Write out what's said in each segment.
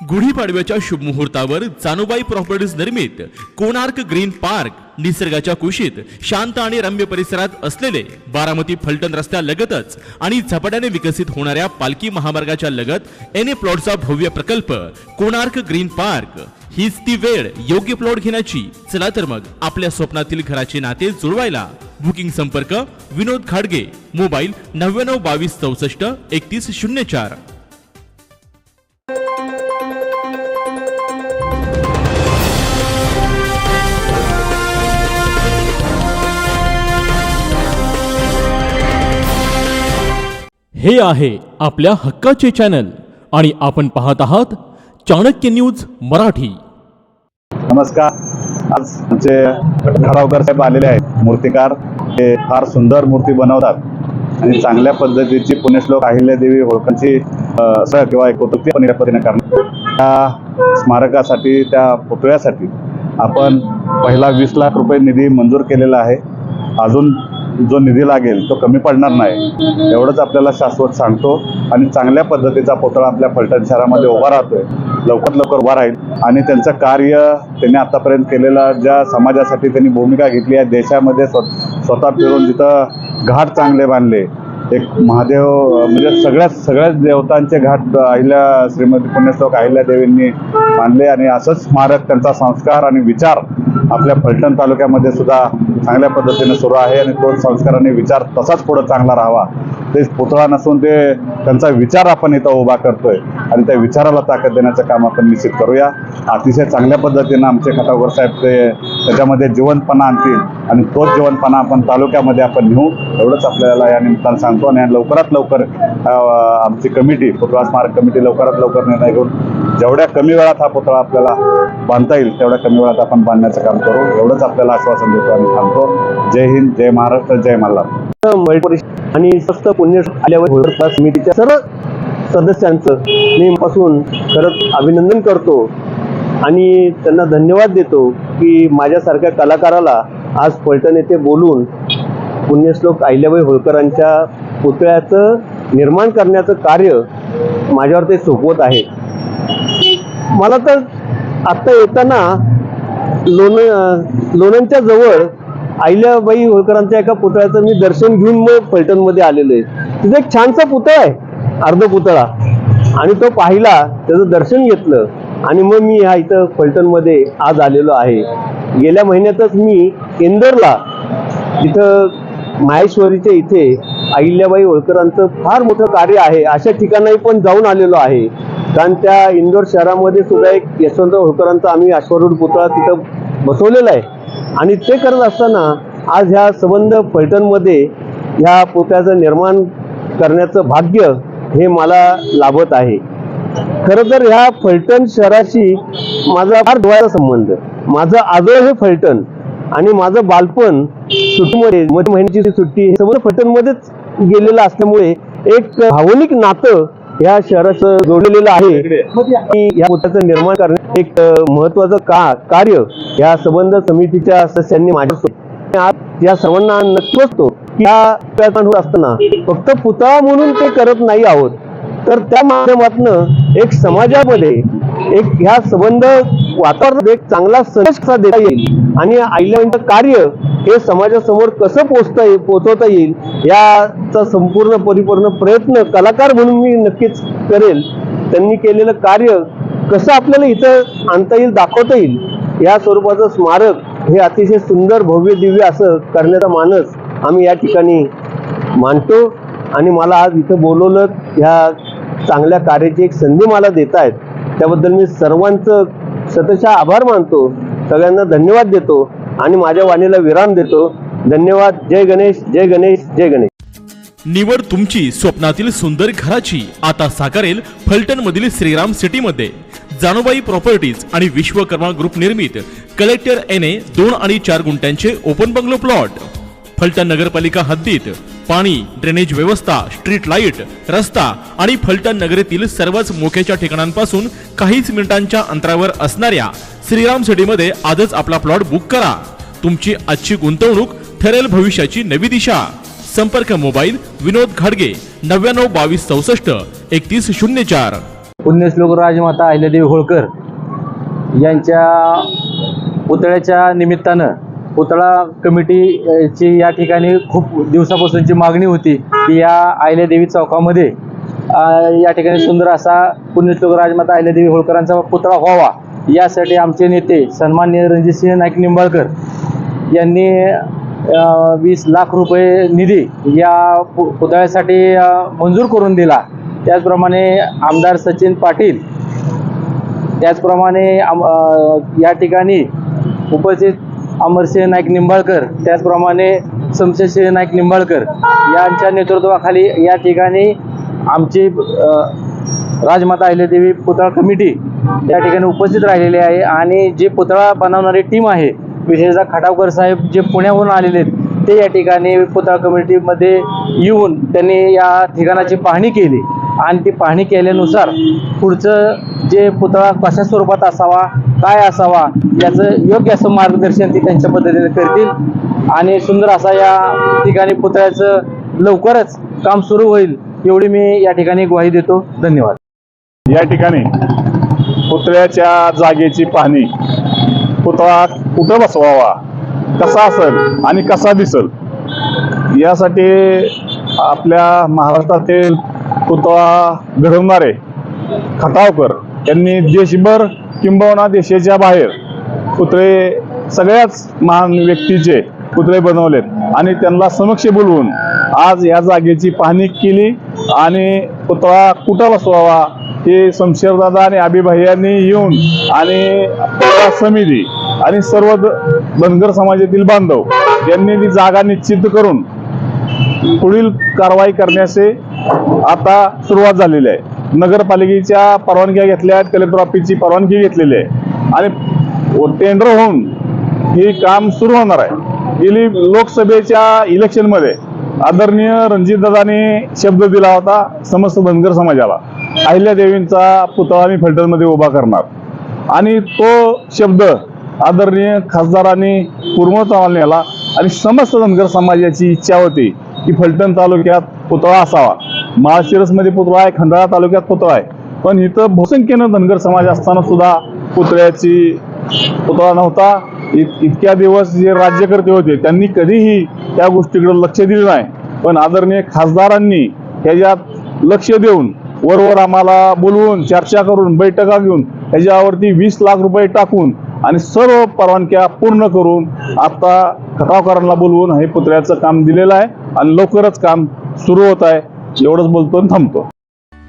गुढीपाडव्याच्या शुभमुहूर्तावर जानूबाई प्रॉपर्टीज निर्मित Konark green park निसर्गाच्या कुशीत शांत आणि रम्य परिसरात असलेले बारामती फलटण रस्त्यालगतच आणि झपाट्याने विकसित होणाऱ्या पालखी महामार्गाच्या लगत एन ए प्लॉटचा भव्य प्रकल्प कोणार्क ग्रीन पार्क. हीच ती वेळ योग्य प्लॉट घेण्याची. चला तर मग आपल्या स्वप्नातील घराचे नाते जुळवायला. बुकिंग संपर्क विनोद खाडगे. मोबाईल नव्याण्णव बावीस चौसष्ट एकतीस शून्य चार. हे आहे आपल्या हक्काचे चॅनल आणि आपण पाहत आहात चाणक्य न्यूज मराठी. नमस्कार. आज आमचे ठरावकर साहेब आलेले आहेत. मूर्तिकार हे फार सुंदर मूर्ती बनवतात आणि चांगल्या पद्धतीची पुण्यश्लोक अहिल्यादेवी होळकरची अ, सह किंवा एकोतृती पण या पद्धतीने करणार त्या स्मारकासाठी त्या पुतळ्यासाठी आपण पहिला वीस लाख रुपये निधी मंजूर केलेला आहे. अजून जो निधी लागेल तो कमी पडणार नाही. एवढंच आपल्याला शाश्वत सांगतो आणि चांगल्या पद्धतीचा पुतळा आपल्या फलटण शहरामध्ये उभा राहतोय. लवकरात लवकर उभा राहील. आणि त्यांचं कार्य त्यांनी आतापर्यंत केलेला ज्या समाजासाठी त्यांनी भूमिका घेतली आहे देशामध्ये स्व स्वतः फिरून जिथं घाट चांगले बांधले एक महादेव म्हणजे सगळ्या सगळ्याच देवतांचे घाट अहिल्या श्रीमती पुण्यश्लोक अहिल्या देवींनी मानले आणि असंच स्मारक त्यांचा संस्कार आणि विचार आपल्या फलटण तालुक्यामध्ये सुद्धा चांगल्या पद्धतीने सुरू आहे आणि तो संस्कार आणि विचार तसाच पुढं चांगला राहावा. ते पुतळा नसून ते त्यांचा विचार आपण इथं उभा करतोय. आणि त्या विचाराला ताकद देण्याचं काम आपण निश्चित करूया. अतिशय चांगल्या पद्धतीनं आमचे खटावकर साहेब ते त्याच्यामध्ये जिवंतपणा आणतील आणि तोच जिवंतपणा आपण तालुक्यामध्ये आपण नेऊ एवढंच आपल्याला या निमित्तानं सांगतो. आणि लवकरात लवकर आमची कमिटी पुतळा स्मारक कमिटी लवकरात लवकर निर्णय घेऊन जेवढ्या कमी वेळात हा पुतळा आपल्याला बांधता येईल तेवढ्या कमी वेळात आपण बांधण्याचं काम करू. एवढंच आपल्याला आश्वासन देतो आणि थांबतो. जय हिंद जय महाराष्ट्र जय मल्हार. आणि स्वस्त पुण्य आल्यावर समितीच्या सर्व सदस्यांचं मी पासून खरंच अभिनंदन करतो आणि त्यांना धन्यवाद देतो की माझ्यासारख्या कलाकाराला आज फलटण येथे बोलून पुण्यश्लोक अहिल्याबाई होळकरांच्या पुतळ्याचं निर्माण करण्याचं कार्य माझ्यावर ते सोपवत आहे. मला तर आत्ता येताना लोण लोणंदच्या जवळ अहिल्याबाई होळकरांच्या एका पुतळ्याचं मी दर्शन घेऊन मग फलटणमध्ये आलेलो आहे. तिथे एक छानसा पुतळा आहे. अर्ध पुतळा आणि तो पाहिला त्याचं दर्शन घेतलं. आणि मग मी ह्या इथं फलटणमध्ये आज आलेलो आहे. गेल्या महिन्यातच मी केंदरला इथं माहेश्वरीच्या इथे अहिल्याबाई होळकरांचं फार मोठं कार्य आहे. अशा ठिकाणी पण जाऊन आलेलो आहे. कारण त्या इंदोर शहरामध्ये सुद्धा एक यशवंतराव होळकरांचा आम्ही अश्वरूढ पुतळा तिथं बसवलेला आहे. आणि ते करत असताना आज ह्या संबंध फलटणमध्ये ह्या पुतळ्याचं निर्माण करण्याचं भाग्य हे मला लाभत आहे. खरं तर ह्या फलटण शहराशी माझा फार डोळ्याचा संबंध. माझं आजोळ हे फलटण आणि माझं बालपण सुट्टीमध्ये मध्ये महिन्याची सुट्टी हे सगळं फलटणमध्येच गेलेलं असल्यामुळे एक भावनिक नातं या शहराचं जोडलेलं आहे. या पुतळ्याचं निर्माण करणे एक महत्वाचं का कार्य या संबंध समितीच्या सदस्यांनी माझ्या आज या सर्वांना नक्की असतो या होत असताना फक्त पुतळा म्हणून ते करत नाही आहोत. तर त्या माध्यमातून एक समाजामध्ये एक ह्या संबंध वातावरणात एक चांगला संदेश कसा देता येईल आणि आईल्यांचं कार्य हे समाजासमोर कसं पोचता येईल पोचवता येईल याचा संपूर्ण परिपूर्ण प्रयत्न कलाकार म्हणून मी नक्कीच करेल. त्यांनी केलेलं कार्य कसं आपल्याला इथं आणता येईल दाखवता येईल या स्वरूपाचं स्मारक हे अतिशय सुंदर भव्य दिव्य असं करण्याचा मानस आम्ही या ठिकाणी मानतो आणि मला आज इथं बोलवलं ह्या चांगल्या कार्याची एक संधी मला देत आहेत त्याबद्दल मी सर्वांचं सतशा आभार मानतो. सगळ्यांना धन्यवाद देतो आणि माझ्या वाणीला विराम देतो. धन्यवाद. जय गणेश जय गणेश जय गणेश. निवड तुमची स्वप्नातील सुंदर घराची. आता साकारेल फलटण मधील श्रीराम सिटी मध्ये प्रॉपर्टीज आणि विश्वकर्मा ग्रुप निर्मित. कलेक्टर एन ए दोन आणि चार गुंठ्यांचे ओपन बंगलो प्लॉट. फलटण नगरपालिका हद्दीत पाणी ड्रेनेज व्यवस्था स्ट्रीट लाइट रस्ता आणि फलटण नगरीतील सर्वच मोक्याच्या ठिकाणांपासून काहीच मिनिटांच्या अंतरावर असणाऱ्या श्रीराम सिटीमध्ये आजच आपला प्लॉट बुक करा. तुमची आजची गुंतवणूक ठरेल भविष्याची नवी दिशा. संपर्क मोबाईल विनोद घाडगे नव्याण्णव बावीस चौसष्ट एकतीस शून्य चार. पुण्यश्लोक राजमाता अहिल्यादेवी होळकर यांच्या पुतळ्याच्या निमित्तानं पुतळा कमिटीची या ठिकाणी खूप दिवसापासूनची मागणी होती की या अहिल्यादेवी चौकामध्ये या ठिकाणी सुंदर असा पुण्यश्लोक राजमाता अहिल्यादेवी होळकरांचा पुतळा व्हावा. यासाठी आमचे नेते सन्माननीय रणजितसिंह नाईक निंबाळकर यांनी वीस लाख रुपये निधी या पु पुतळ्यासाठी मंजूर करून दिला. त्याचप्रमाणे आमदार सचिन पाटील त्याचप्रमाणे आम या ठिकाणी उपस्थित अमरसिंह नाईक निंबाळकर त्याचप्रमाणे शमशेरसिंह नाईक निंबाळकर यांच्या नेतृत्वाखाली या ठिकाणी आमची राजमाता अहिल्यादेवी पुतळा कमिटी या ठिकाणी उपस्थित राहिलेली आहे आणि जे पुतळा बनवणारी टीम आहे विशेषतः खटावकर साहेब जे पुण्याहून आलेले आहेत ते या ठिकाणी पुतळा कमिटीमध्ये येऊन त्यांनी या ठिकाणाची पाहणी केली. आणि ती पाहणी केल्यानुसार पुढचं जे पुतळा कशा स्वरूपात असावा काय असावा याचं योग्य असं मार्गदर्शन ती त्यांच्या पद्धतीने करतील. आणि सुंदर असा या ठिकाणी पुतळ्याचं लवकरच काम सुरू होईल एवढी मी या ठिकाणी ग्वाही देतो. धन्यवाद. या ठिकाणी पुतळ्याच्या जागेची पाहणी. पुतळा कुठं बसवावा कसा असेल आणि कसा दिसल? यासाठी आपल्या महाराष्ट्रातील पुतळा घडवणारे खटावकर यांनी देशभर किंबहुना देशाच्या बाहेर पुतळे सगळ्याच महान व्यक्तीचे पुतळे बनवलेत आणि त्यांना समक्ष बोलवून आज या जागेची पाहणी केली आणि पुतळा कुठं बसवावा हे शमशेरदादा आणि आबीभाई यांनी येऊन आणि पुतळा समिती आणि सर्व धनगर समाजातील बांधव यांनी ती जागा निश्चित करून पुढील कारवाई करण्याचे आता सुरुवात झालेली आहे. नगरपालिकेच्या परवानग्या घेतल्या आहेत कलेक्टर ऑफिसची परवानगी घेतलेली आहे. आणि टेंडर होऊन हे काम सुरू होणार आहे. गेली लोकसभेच्या इलेक्शनमध्ये आदरणीय रणजितदादांनी शब्द दिला होता समस्त धनगर समाजाला अहिल्यादेवींचा पुतळा आम्ही फलटणमध्ये उभा करणार. आणि तो शब्द आदरणीय खासदारांनी पूर्णत्वाला नेला आणि समस्त धनगर समाजाची इच्छा होती. की फलटण तालुक्यात पुतळा असावा. माळशिरसमध्ये पुतळा आहे खंडाळा तालुक्यात पुतळा आहे. पण इथं बहुसंख्येनं धनगर समाज असताना सुद्धा पुतळ्याची पुतळा नव्हता. इत- इतक्या दिवस जे राज्यकर्ते होते त्यांनी कधीही त्या गोष्टीकडे लक्ष दिलं नाही. पण आदरणीय खासदारांनी ह्याच्यात लक्ष देऊन वरवर आम्हाला बोलवून चर्चा करून बैठका घेऊन ह्याच्यावरती वीस लाख रुपये टाकून आणि सर्व परवानग्या पूर्ण करून आता खटावकरांना बोलवून हे पुतळ्याचं काम दिलेलं आहे आणि लवकरच काम सुरू होत आहे. एवढंच बोलतो आणि थांबतो.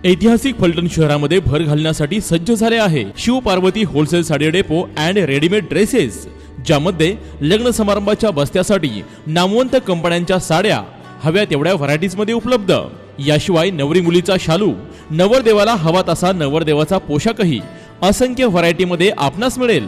ऐतिहासिक फलटण शहरामध्ये भर घालण्यासाठी सज्ज झाले आहे Shiv Parvati wholesale sari depot and readymade dresses ज्यामध्ये लग्न समारंभाच्या बस्त्यासाठी नामवंत कंपन्यांच्या साड्या हव्या तेवढ्या व्हरायटीजमध्ये उपलब्ध. याशिवाय नवरी मुलीचा शालू नवरदेवाला हवा तसा नवरदेवाचा पोशाखही असंख्य व्हरायटीमध्ये आपणास मिळेल.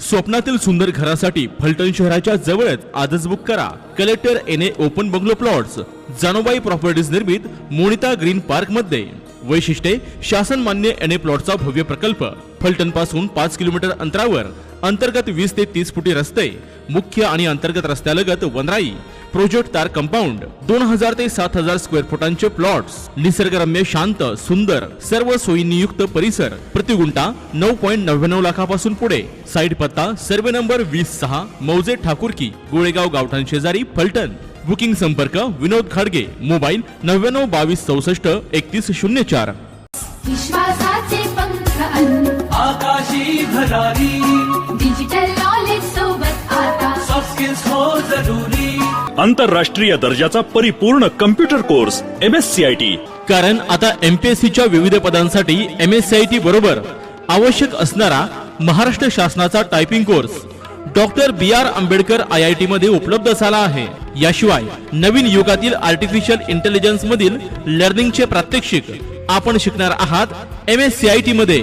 स्वप्नातील सुंदर घरासाठी फलटण शहराच्या जवळच आजच बुक करा. Collector N A open bungalow plots Janobai properties निर्मित मोनिता ग्रीन पार्कमध्ये. वैशिष्ट्ये शासन मान्य एन ए प्लॉटचा भव्य प्रकल्प. फलटणपासून पाच किलोमीटर अंतरावर. अंतर्गत वीस ते तीस फुटी रस्ते मुख्य आणि अंतर्गत रस्त्यालगत वनराई प्रोजेक्ट तार कंपाऊंड दोन हजार ते सात हजार स्क्वेअर फुटांचे प्लॉट्स निसर्गरम्य शांत सुंदर सर्व सोयीनियुक्त परिसर प्रतिगुंटा नऊ पॉईंट नव्याण्णव लाखापासून पुढे. साईड पत्ता सर्वे नंबर वीस सहा मौजे ठाकूरकी गोळेगाव गावठाण शेजारी फलटण. बुकिंग संपर्क विनोद खाडगे मोबाईल नव्याण्णव बावीस चौसष्ट एकतीस शून्य चार. आकाशी भरारी। डिजिटल नॉलेज सोबत आता। सॉफ्ट स्किल्स हो जरुरी। आंतरराष्ट्रीय दर्जाचा परिपूर्ण computer course M S C I T कारण आता एमपीएससी च्या विविध पदांसाठी M S C I T बरोबर आवश्यक असणारा महाराष्ट्र शासनाचा typing course doctor B R Ambedkar I I T मध्ये उपलब्ध झाला आहे. याशिवाय नवीन युगातील आर्टिफिशियल इंटेलिजन्स मधील लर्निंगचे प्रात्यक्षिक आपण शिकणार आहात M S C I T मध्ये.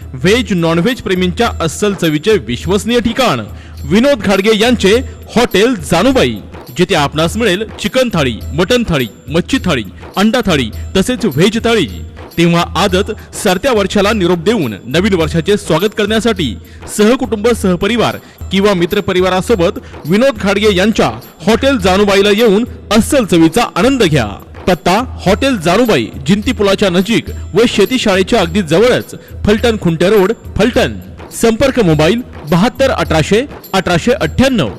व्हेज नॉनव्हेज प्रेमींच्या अस्सल चवीचे विश्वसनीय ठिकाण. विनोद घाडगे यांचे हॉटेल जानूबाई जिथे आपणास मिळेल चिकन थाळी मटन थाळी मच्छी थाळी अंडा थाळी तसेच व्हेज थाळी. तेव्हा आदत सरत्या वर्षाला निरोप देऊन नवीन वर्षाचे स्वागत करण्यासाठी सहकुटुंब सहपरिवार किंवा मित्रपरिवारासोबत विनोद खाडगे यांच्या हॉटेल जानूबाईला येऊन अस्सल चवीचा आनंद घ्या. पत्ता हॉटेल जारुबाई जिंती पुलाच्या नजीक व शेती शाळेच्या अगदी जवळच फलटण खुंटे रोड फलटण. संपर्क मोबाईल बहात्तर अठराशे अठराशे अठ्ठ्याण्णव.